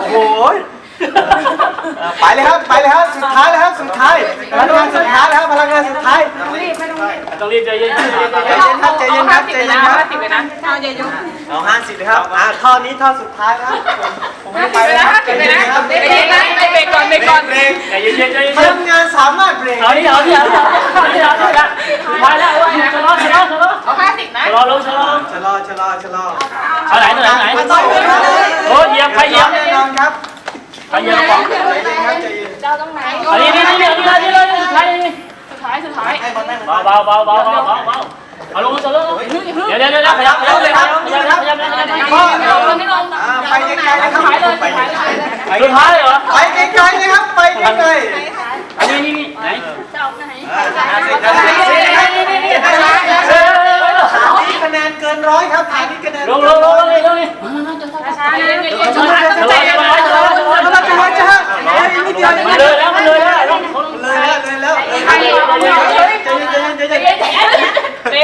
โอ้โหไปเลยครับไปเลยครับสุดท้ายแล้วครับสุดท้ายพลังงานสุดท้ายแล้วครับพลังงานสุดท้าย ต้องรีบใจเย็นใจเย็นใจใจเย็นเย็นครับใจเย็นครับใจเย็นครับ สิบเลยนะเอาอย่ายุ่งเอาห้าสิบเลยครับอ่าท่อนี้ท่อสุดท้ายแล้วผมผมไม่ไปไปแล้วนะครับสิบเลยนะใจเย็นนะเบรกก่อนเบรกก่อนเบรกใจเย็นใจเย็นพลังงานสามารถเบรกเอาดิเอาดิเอาดิเอาดิเอาดิเอาดิไปแล้วชะลอชะลอชะลอเอาห้าสิบนะชะลอลงชะลอชะลอชะลอชะลอเอาไหนไหนไหนไม่ต้องเล บอลแม่งเบาเบาเบาเบาเบาเบาเบาเอาลงชะลอเดี๋ยวเดี๋ยวเดี๋ยวขยับขยับเลยครับขยับขยับขยับขยับไม่ลงอ่าไปไกลๆนะครับท้ายเลยท้ายเลยสุดท้ายเหรอไปไกลๆนะครับไปไกลอันนี้นี่นี่ไหนจะออกไหนๆห้าสิบครับห้าสิบครับนี่นี่นี่ฐานนี้คะแนนเกินร้อยครับฐานนี้คะแนนลงลง